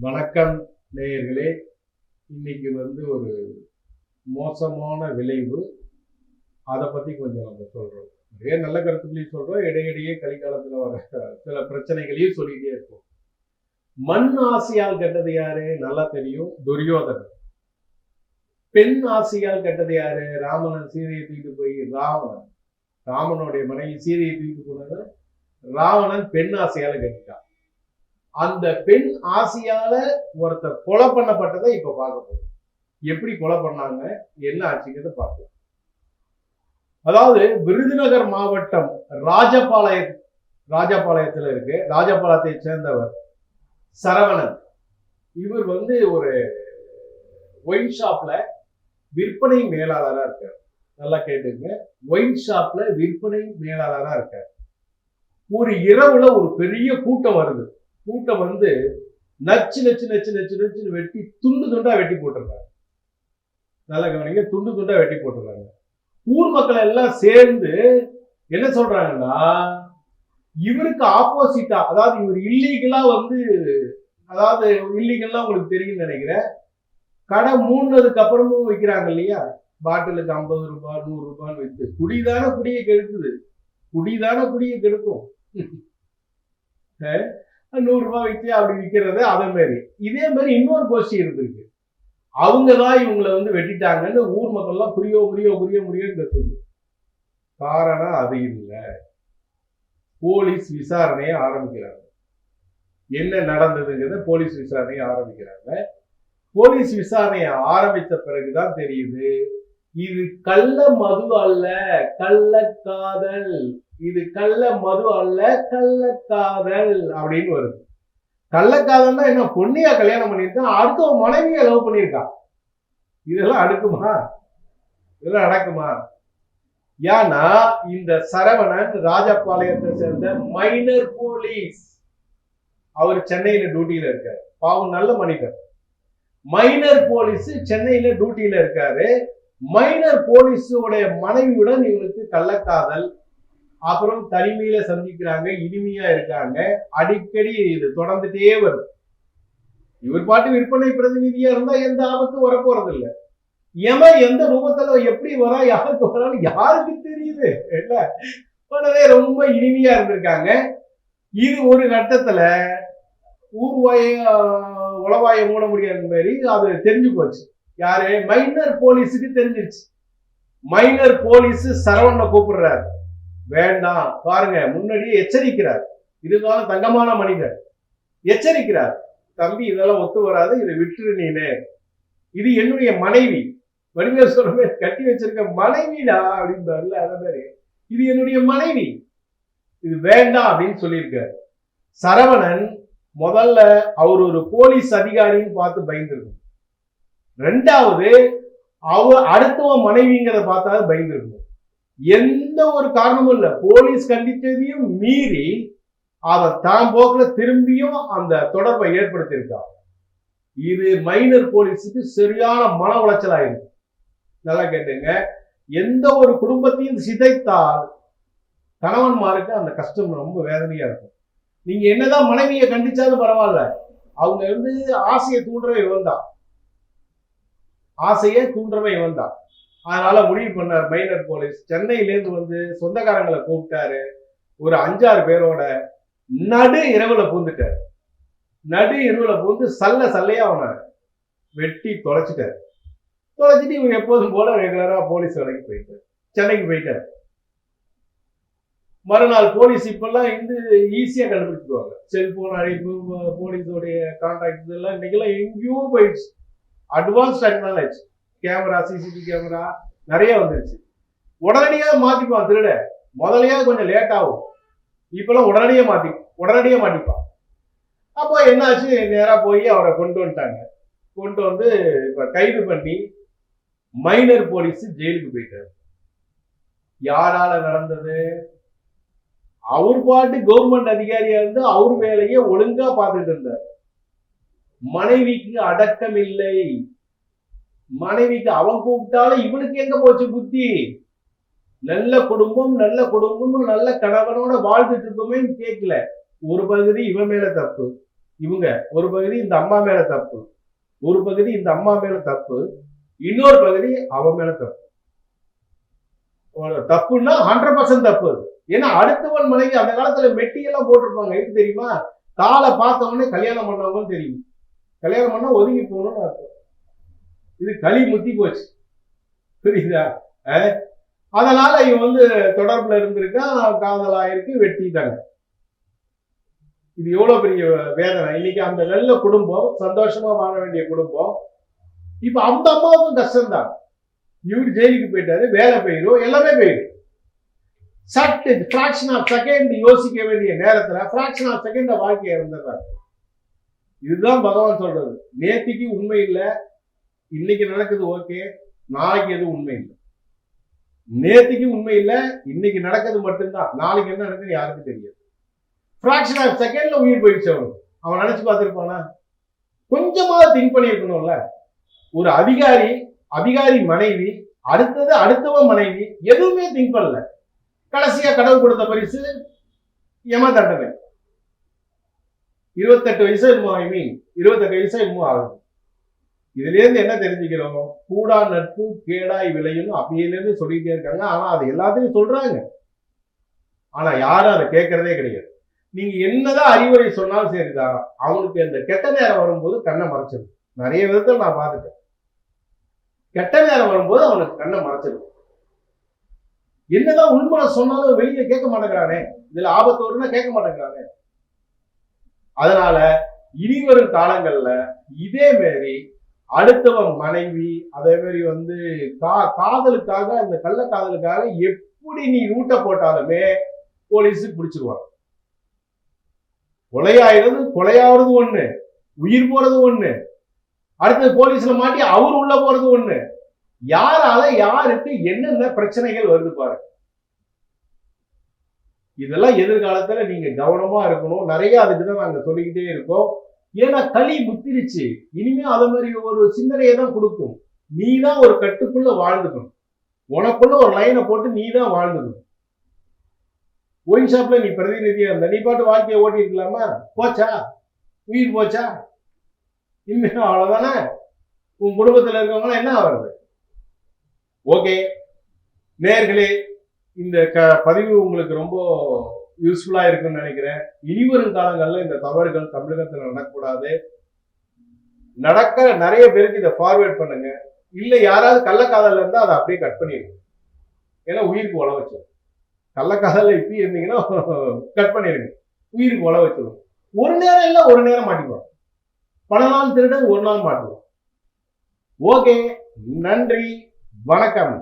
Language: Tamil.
வணக்கம் நேயர்களே. இன்னைக்கு வந்து ஒரு மோசமான விளைவு. அதை பற்றி கொஞ்சம் நம்ம சொல்கிறோம் நிறைய நல்ல கருத்துக்களையும் சொல்கிறோம் இடையிடையே கலிக்காலத்துல வர சில பிரச்சனைகளையும் சொல்லிகிட்டே இருக்கோம் மண் ஆசையால் கெட்டது யாரு? நல்லா தெரியும். துரியோதனன். பெண் ஆசையால் கெட்டது யாரு? ராமனன் சீதையை தூக்கிட்டு போய் ராவணன். ராமனுடைய மனைவி சீதையை தூக்கிட்டு போனது. ராவணன் பெண் ஆசையால் கெட்டுட்டான். அந்த பெண் ஆசையால ஒருத்தர் கொலை பண்ணப்பட்டதை இப்ப பார்க்க போறோம். எப்படி கொலை பண்ணாங்க? என்ன ஆச்சுங்கிறத பார்க்கலாம். அதாவது விருதுநகர் மாவட்டம் ராஜபாளைய ராஜபாளையத்துல இருக்கு. ராஜபாளையத்தை சேர்ந்தவர் சரவணன். இவர் வந்து ஒரு ஒயின் ஷாப்ல விற்பனை மேலாளராக இருக்கார். நல்லா கேட்டுங்க. ஒயின் ஷாப்ல விற்பனை மேலாளராக இருக்கார். ஒரு இரவுல ஒரு பெரிய கூட்டம் வருது. கூட்டம் வந்து நச்சு நச்சு நச்சு நச்சு நச்சுன்னு வெட்டி துண்டு துண்டா வெட்டி போட்டுருக்காங்க. நல்லா கவனிங்க துண்டு துண்டா வெட்டி போட்டுருக்காங்க. ஊர் மக்கள் எல்லாம் சேர்ந்து என்ன சொல்றாங்கன்னா இவருக்கு ஆப்போசிட்டா அதாவது இவர் இல்லீகலா வந்து அதாவது இல்லீகல்லாம் உங்களுக்கு தெரியும்னு நினைக்கிறேன். கடை மூணுனதுக்கு அப்புறமும் விற்கிறாங்க இல்லையா? பாட்டிலுக்கு ஐம்பது ரூபாய் நூறு ரூபான்னு வித்து. குடிதான குடியை கெடுக்குது. குடிதான குடியை கெடுக்கும். நூறு ரூபாய் விற்று அப்படி விற்கிறது அதே மாதிரி. இதே மாதிரி இன்னொரு கோஷ்டி இருந்திருக்கு. அவங்க தான் இவங்களை வந்து வெட்டிட்டாங்கன்னு ஊர் மக்கள்லாம் புரியோ புரியோ புரிய முடியும் கத்துது காரணம் அது இல்லை. போலீஸ் விசாரணையை ஆரம்பிக்கிறாங்க. என்ன நடந்ததுங்கிறத போலீஸ் விசாரணையை ஆரம்பிக்கிறாங்க. போலீஸ் விசாரணையை ஆரம்பித்த பிறகுதான் தெரியுது இது கள்ள மது அல்ல கள்ளக்காதல் இது கள்ள மது அல்ல கள்ளக்காதல் அப்படின்னு வருது. கள்ளக்காதல்னா என்ன? பொண்ணியா கல்யாணம் பண்ணியிருக்கான் அடுத்த மனைவியை லவ் பண்ணியிருக்கான் இதெல்லாம் அடுக்குமா? இதெல்லாம் நடக்குமா? ஏன்னா இந்த சரவணன் ராஜபாளையத்தை சேர்ந்த மைனர் போலீஸ் அவர் சென்னையில டியூட்டியில இருக்காரு. பாவம் நல்ல மனிதர். மைனர் போலீஸ் சென்னையில டியூட்டியில இருக்காரு. மைனர் போலீஸோடைய மனைவியுடன் இவனுக்கு கள்ளக்காதல் அப்புறம் தனிமையில சந்திக்கிறாங்க இனிமையா இருக்காங்க. அடிக்கடி இது தொடர்ந்துட்டே வருது இவர் பாட்டு விற்பனை பிரதிநிதியா இருந்தா எந்த ஆபத்தும் வரப்போறது இல்ல எவன் எந்த ரூபத்துல எப்படி வரா யாருக்கு வரான்னு யாருக்கு தெரியுது? இல்ல உடனே ரொம்ப இனிமையா இருந்திருக்காங்க. இது ஒரு கட்டத்துல ஊர்வாய உளவாய மூட முடியாத மாதிரி அது தெரிஞ்சு போச்சு. யாரு? மைனர் போலீஸுக்கு தெரிஞ்சிருச்சு. மைனர் போலீஸ் சரவணனை கூப்பிடுறாரு. வேண்டாம். பாருங்க முன்னாடியே எச்சரிக்கிறார். இருந்தாலும் தங்கமான மனிதர். எச்சரிக்கிறார். தம்பி இதெல்லாம் ஒத்து வராது. இதை விட்டுரு நீனு. இது என்னுடைய மனைவி. வடிவேல் சொல்றமே கட்டி வச்சிருக்க மனைவிடா அப்படின்பாருல அத மாதிரி. இது என்னுடைய மனைவி. இது வேண்டாம் அப்படின்னு சொல்லியிருக்காரு. சரவணன் முதல்ல அவர் ஒரு போலீஸ் அதிகாரின்னு பார்த்து பயந்துருக்கும். ரெண்டாவது அவ அடுத்தவன் மனைவிங்கிறத பார்த்தா பயந்துருக்கும். எந்த ஒரு காரணமும் இல்லை. போலீஸ் கண்டித்ததையும் மீறி அதை தான் போக்கில் திரும்பியும் அந்த தொடர்பை ஏற்படுத்தியிருக்கா. இது மைனர் போலீஸுக்கு சரியான மன உளைச்சல் ஆயிருக்கு. நல்லா கேட்டுங்க. எந்த ஒரு குடும்பத்தையும் சிதைத்தால் கணவன்மாருக்கு அந்த கஷ்டம் ரொம்ப வேதனையா இருக்கும். நீங்க என்னதான் மனைவியை கண்டிச்சாலும் பரவாயில்ல. அவங்க வந்து ஆசையை தூண்டுறவை இவன் தான் ஆசையை தூண்டுறவை இவன் தான் அதனால முடிவு பண்ணார் மைனர் போலீஸ். சென்னையிலேருந்து வந்து சொந்தக்காரங்களை கூப்பிட்டாரு. ஒரு அஞ்சாறு பேரோட நடு இரவுல பூந்துட்டார். நடு இரவுல பூந்து சல்ல சல்லையா அவனை வெட்டி தொலைச்சிட்டார். தொலைச்சிட்டு இவங்க எப்போதும் போல ரெகுலரா போலீஸ் வேலைக்கு போயிட்டார். சென்னைக்கு போயிட்டாரு. மறுநாள் போலீஸ் இப்பெல்லாம் வந்து ஈஸியா கண்டுபிடிச்சிடுவாங்க செல்போன் அழைப்பு போலீஸோடைய கான்டாக்ட் இதெல்லாம் இன்னைக்கெல்லாம் எங்கேயோ போயிடுச்சு. Advance technology camera CCTV camera நிறைய வந்துருச்சு. உடனடியாக மாத்திப்பான் திருட. முதலையா கொஞ்சம் லேட் ஆகும். இப்பெல்லாம் உடனடியே மாத்தி உடனடியே மாட்டிப்பான். அப்போ என்னாச்சு? நேரா போய் அவரை கொண்டு வந்துட்டாங்க. கொண்டு வந்து இப்போ கைது பண்ணி மைனர் போலீஸ் ஜெயிலுக்கு போயிட்டாரு. யாரால நடந்தது? அவர் பாட்டு கவர்மெண்ட் அதிகாரியா இருந்து அவர் வேலையை ஒழுங்கா பார்த்துட்டு இருந்தார். மனைவிக்கு அடக்கம் இல்லை. மனைவிக்கு அவன் கூப்பிட்டாலும் இவனுக்கு எங்க போச்சு புத்தி? நல்ல குடும்பம் நல்ல குடும்பம் நல்ல கணவனோட வாழ்ந்துட்டு இருக்கோமே கேட்கல. ஒரு பகுதி இவன் மேல தப்பு. இவங்க ஒரு பகுதி இந்த அம்மா மேல தப்பு. ஒரு பகுதி இந்த அம்மா மேல தப்பு. இன்னொரு பகுதி அவன் மேல தப்பு. தப்புன்னா ஹண்ட்ரட் பர்சன்ட் தப்பு. ஏன்னா அடுத்தவன் மனைவி அந்த காலத்துல மெட்டியெல்லாம் போட்டிருப்பாங்க. எதுக்கு தெரியுமா? காலை பார்த்த உடனே கல்யாணம் பண்ணவங்கன்னு தெரியும். கல்யாணம் பண்ணா ஒதுங்கி போகணும்னு அர்த்தம். இது களி முத்தி போச்சு. புரியுதா? அதனால இவன் வந்து தொடர்புல இருந்திருக்கான் காதலாயிருக்கு வெட்டிட்டாங்க இது எவ்வளவு பெரிய வேதனை. இன்னைக்கு அந்த நல்ல குடும்பம் சந்தோஷமா வாழ வேண்டிய குடும்பம். இப்ப அந்த அம்மாவுக்கும் கஷ்டம்தான். இவர் ஜெயிலுக்கு போயிட்டாரு வேலை போயிடும் எல்லாமே போயிடும் சட்டு ஃப்ராக்ஷன் ஆஃப் செகண்ட் யோசிக்க வேண்டிய நேரத்துல ஃப்ராக்ஷன் ஆஃப் செகண்ட் வாழ்க்கையை இருந்துடுறாரு இதுதான் பகவான் சொல்றது. நேத்திக்கு உண்மை இல்லை இன்னைக்கு நடக்குது ஓகே நாளைக்கு எதுவும் உண்மை இல்லை. நேற்றுக்கு உண்மை இல்லை இன்னைக்கு நடக்கிறது மட்டும்தான். நாளைக்கு என்ன நடக்குது யாருக்கும் தெரியாது. ஃப்ராக்ஷன் ஆஃப் செகண்ட்ல உயிர் போயிடுச்சு அவன் அவன் நினைச்சு பார்த்துருப்பானா? கொஞ்சமாவது திங்க் பண்ணியிருக்கணும்ல. ஒரு அதிகாரி அதிகாரி மனைவி அடுத்தது அடுத்தவன் மனைவி எதுவுமே திங்க் பண்ணல. கடைசியா கடவுள் கொடுத்த பரிசு யம தண்டனை. இருபத்தெட்டு வயசு என்னமோ ஐ மீன் இருபத்தெட்டு வயசு என்னமோ ஆகுது. இதுல இருந்து என்ன தெரிஞ்சுக்கிறோம்? கூடா நட்பு கேடாய் விளையும் அப்பயில இருந்து சொல்லிட்டே இருக்காங்க. ஆனா அது எல்லாத்தையும் சொல்றாங்க. ஆனா யாரும் அதை கேட்கறதே கிடையாது. நீங்க என்னதான் அறிவுரை சொன்னாலும் சரிதான். அவனுக்கு அந்த கெட்ட நேரம் வரும்போது கண்ணை மறைச்சிடும் நிறைய விதத்தில் நான் பார்த்துட்டேன். கெட்ட நேரம் வரும்போது அவனுக்கு கண்ணை மறைச்சிடும் என்னதான் உண்மை சொன்னாலும் வெளியே கேட்க மாட்டேங்கிறானே. இதுல ஆபத்து வரும்னா கேட்க மாட்டேங்கிறானே. அதனால இனி வரும் காலங்கள்ல இதே மாதிரி அடுத்தவன் மனைவி அதே மாதிரி வந்து கா காதலுக்காக அந்த கள்ள காதலுக்காக எப்படி நீ ரூட்டை போட்டாலுமே போலீஸுக்கு பிடிச்சிருவாங்க. கொலையாயிறது கொலையாவது ஒண்ணு உயிர் போறது ஒண்ணு அடுத்தது போலீஸ்ல மாட்டி அவர் உள்ள போறது ஒண்ணு. யாரால யாருக்கு என்னென்ன பிரச்சனைகள் வருது பாருங்க. இதெல்லாம் எதிர்காலத்துல நீங்க கவனமா இருக்கணும். நிறைய அதுக்கு தான் நாங்க சொல்லிக்கிட்டே இருக்கோம். ஏன்னா களி முத்திருச்சு. இனிமே அத மாதிரி ஒரு சிந்தனையை தான் கொடுக்கும். நீ தான் ஒரு கட்டுக்குள்ள வாழ்ந்துக்கணும். உனக்குள்ள ஒரு லைனை போட்டு நீ தான் வாழ்ந்துக்கணும் ஒயின் ஷாப்ல நீ பிரதிநிதியா இருந்த நீ பாட்டு வாழ்க்கையை ஓட்டி இருக்கலாமா போச்சா? உயிர் போச்சா? இனிமே அவ்வளவுதானே? உன் குடும்பத்துல இருக்கவங்களாம் என்ன ஆகுறது ஓகே நேர்களே இந்த க பதிவு உங்களுக்கு ரொம்ப யூஸ்ஃபுல்லா இருக்குன்னு நினைக்கிறேன். இனிவரும் காலங்களில் இந்த தவறுகள் தமிழகத்தில் நடக்கக்கூடாது நடக்க நிறைய பேருக்கு இதை ஃபார்வேர்ட் பண்ணுங்க. இல்லை யாராவது கள்ளக்காதல்ல இருந்தால் அதை அப்படியே கட் பண்ணிடுங்க. ஏன்னா உயிருக்கு உழ வச்சிடும் கள்ளக்காதல்ல இப்படி இருந்தீங்கன்னா கட் பண்ணிடுங்க. உயிருக்கு உழ வச்சிடும் ஒரு நேரம் இல்லை ஒரு நேரம் மாட்டிக்குவோம். பல நாள் திருடன் ஒரு நாள் மாட்டுவோம். ஓகே நன்றி வணக்கம்.